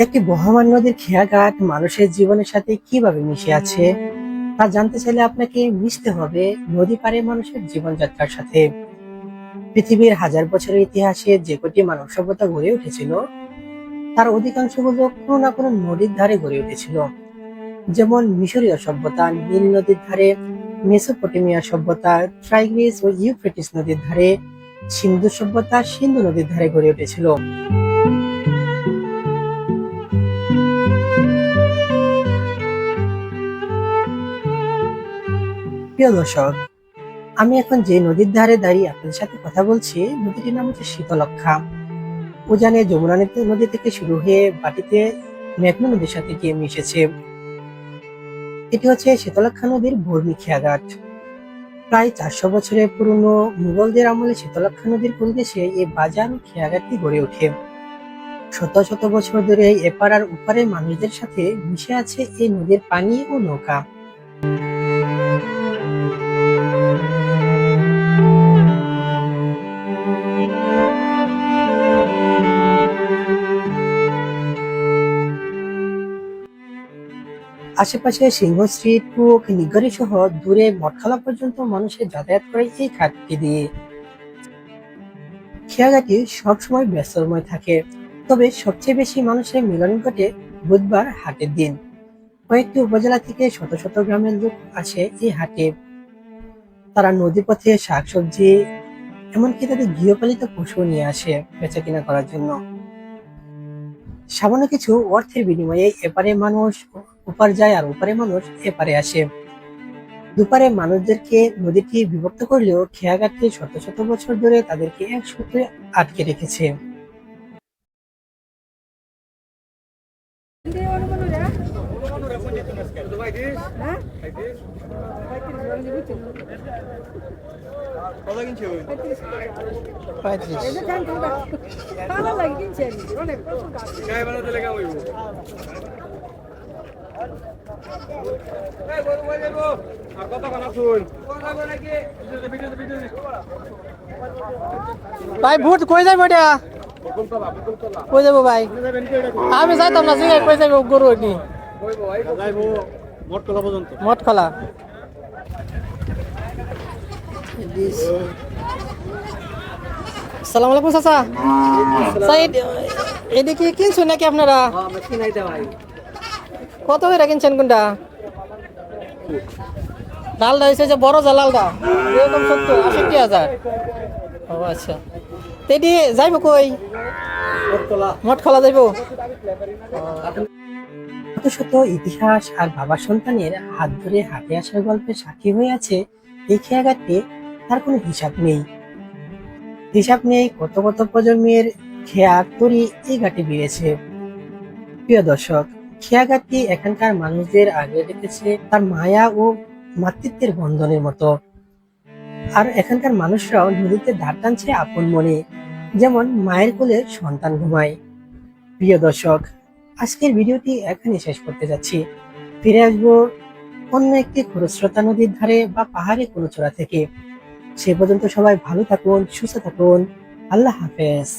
একটি বহমান নদীর খেয়াঘাট মানুষের জীবনের সাথে কীভাবে মিশে আছে? তা জানতে চাইলে আপনাকে মিশতে হবে নদী পারে মানুষের জীবনযাত্রার সাথে। পৃথিবীর হাজার বছরের ইতিহাসে যে কটি মানব সভ্যতা গড়ে উঠেছিল, তার অধিকাংশ অধিকাংশগুলো কোনো না কোনো নদীর ধারে গড়ে উঠেছিল। যেমন মিশরীয় সভ্যতা, নীল নদীর ধারে, মেসোপটেমিয়া সভ্যতা, ট্রাইগ্রিস ও ইউফ্রেটিস নদীর ধারে, সিন্ধু সভ্যতা, সিন্ধু নদীর ধারে গড়ে উঠেছিল। প্রিয় দর্শক, আমি এখন যে নদীর ধারে দাঁড়িয়ে আপনাদের সাথে কথা বলছি, নদীটির নাম হচ্ছে শীতলক্ষা উজানে যমুনা নদী- থেকে শুরু হয়ে বাটিতে মেঘনা নদীর সাথে গিয়ে মিশেছে। এটি হচ্ছে শীতলক্ষা নদীর বর্মী খেয়াঘাট প্রায় চারশো বছরের পুরনো মুঘলদের আমলে শীতলক্ষা নদীর পরিবেশে এই বাজার খেয়াঘাটটি গড়ে ওঠে। শত শত বছর ধরে এপার আর মানুষদের সাথে মিশে আছে এই নদীর পানি ও নৌকা। আশেপাশে সিংহশ্রী টুক নিগরি সহ দূরে মঠখালা পর্যন্ত মানুষের যাতায়াত করে এই ঘাটটি দিয়ে। খেয়াঘাটি সবসময় ব্যস্তময় থাকে, তবে সবচেয়ে বেশি মানুষের মিলন ঘটে বুধবার হাটের দিন। কয়েকটি উপজেলা থেকে শত শত গ্রামের লোক আসে এই হাটে। তারা নদীপথে শাকসবজি, এমনকি তাদের গৃহপালিত পশু নিয়ে আসে বেচা কিনা করার জন্য। সামান্য কিছু অর্থের বিনিময়ে এপারে মানুষ ওপার যায় আর ওপারে মানুষ এপারে আসে। দুপারে মানুষদেরকে নদীটি বিভক্ত করলেও খেয়াঘাটটি শত শত বছর ধরে তাদেরকে এক সূত্রে আটকে রেখেছে। ভাই ভোট কই যাব এটা? কই যাব ভাই? আমি যাইতাম না, জিগাই কই যাব গরু নি মঠ খোলা সালাম আলাইকুম চাচা। সাইড এদিকে কিনছো নাকি আপনারা? কত করে কিনছেন কোনটা? লালটা হয়েছে যে বড় যা লালটা এরকম সত্তর আষট্টি হাজার। ও আচ্ছা। তেডি যাইব কই? মঠ খোলা যাইব। শত শত ইতিহাস আর বাবা সন্তানের হাত ধরে হাতে আসার গল্পের সাক্ষী হয়ে আছে এই খেয়াঘাটটি তার কোনো হিসাব নেই। হিসাব নেই কত কত প্রজন্মের খেয়া তরি এই ঘাটে বেড়েছে। প্রিয় দর্শক খেয়াঘাটটি এখানকার মানুষদের আগে রেখেছে তার মায়া ও মাতৃত্বের বন্ধনের মতো। আর এখানকার মানুষরাও নদীতে ধার টানছে আপন মনে, যেমন মায়ের কোলে সন্তান ঘুমায়। প্রিয় দর্শক আজকের ভিডিওটি এখানে শেষ করতে যাচ্ছি। ফিরে আসব অন্য একটি খরস্রোতা নদীর ধারে বা পাহাড়ে কোনো চূড়া থেকে। সে পর্যন্ত সবাই ভালো থাকুন, সুস্থ থাকুন। আল্লাহ হাফেজ।